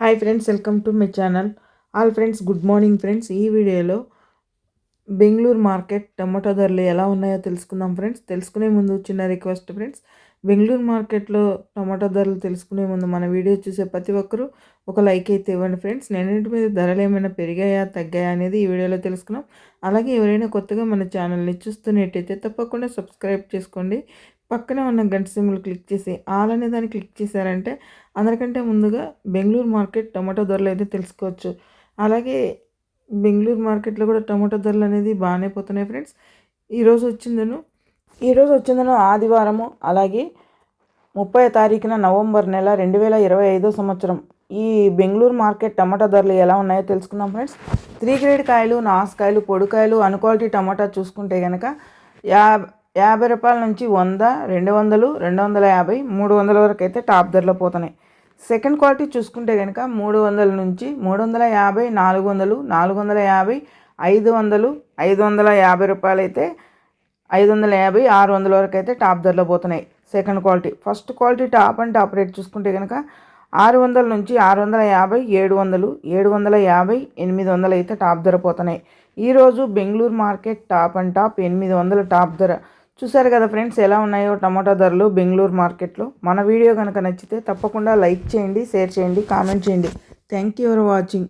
Hi friends welcome to my channel all friends good morning friends ఈ వీడియోలో Bengaluru market tomato ధరలు ఎలా ఉన్నాయో తెలుసుకుందాం ఫ్రెండ్స్ తెలుసుకునే ముందు చిన్న రిక్వెస్ట్ ఫ్రెండ్స్ బెంగళూరు మార్కెట్లో టమాటో ధరలు తెలుసుకునే ముందు మన వీడియో చూసే ప్రతి ఒక్కరూ ఒక లైక్ అయితే ఇవ్వండి ఫ్రెండ్స్ నేనింటి మీద ధరలు ఏమైనా పెరిగాయా తగ్గాయా అనేది ఈ వీడియోలో తెలుసుకున్నాం అలాగే ఎవరైనా కొత్తగా మన ఛానల్ని చూస్తున్నట్టయితే తప్పకుండా సబ్స్క్రైబ్ చేసుకోండి. పక్కనే ఉన్న గంట సిమ్లు క్లిక్ చేసి ఆల్ అనే దాన్ని క్లిక్ చేశారంటే అందరికంటే ముందుగా బెంగళూరు మార్కెట్ టమాటో ధరలు అయితే తెలుసుకోవచ్చు. అలాగే బెంగళూరు మార్కెట్లో కూడా టమాటో ధరలు అనేది బాగానే పోతున్నాయి ఫ్రెండ్స్. ఈరోజు వచ్చిందను ఈరోజు వచ్చిందను ఆదివారము అలాగే ముప్పై తారీఖున నవంబర్ నెల రెండు వేల ఇరవై ఐదో సంవత్సరం. ఈ బెంగళూరు మార్కెట్ టమాటా ధరలు ఎలా ఉన్నాయో తెలుసుకుందాం ఫ్రెండ్స్. త్రీ గ్రేడ్ కాయలు నాసుకాయలు పొడికాయలు అన్క్వాలిటీ టమాటా చూసుకుంటే కనుక యా యాభై రూపాయల నుంచి వంద రెండు వందలు రెండు వందల యాభై మూడు వందల వరకు అయితే టాప్ ధరలో పోతున్నాయి. సెకండ్ క్వాలిటీ చూసుకుంటే కనుక మూడు వందల నుంచి మూడు వందల యాభై నాలుగు వందలు నాలుగు వందల యాభై ఐదు వందలు ఐదు వందల యాభై రూపాయలు అయితే ఐదు వందల యాభై ఆరు వందల వరకు అయితే టాప్ ధరలో పోతున్నాయి second quality. First quality top and top rate చూసుకుంటే కనుక ఆరు వందల నుంచి ఆరు వందల యాభై ఏడు వందలు ఏడు వందల యాభై ఎనిమిది వందలు అయితే టాప్ ధర పోతున్నాయి. ఈరోజు Bengaluru market top and top ఎనిమిది వందల టాప్ ధర. చూసారు కదా ఫ్రెండ్స్ ఎలా ఉన్నాయో టమాటా ధరలు బెంగళూరు మార్కెట్లో. మన వీడియో కనుక నచ్చితే తప్పకుండా లైక్ చేయండి షేర్ చేయండి కామెంట్ చేయండి. Thank you for watching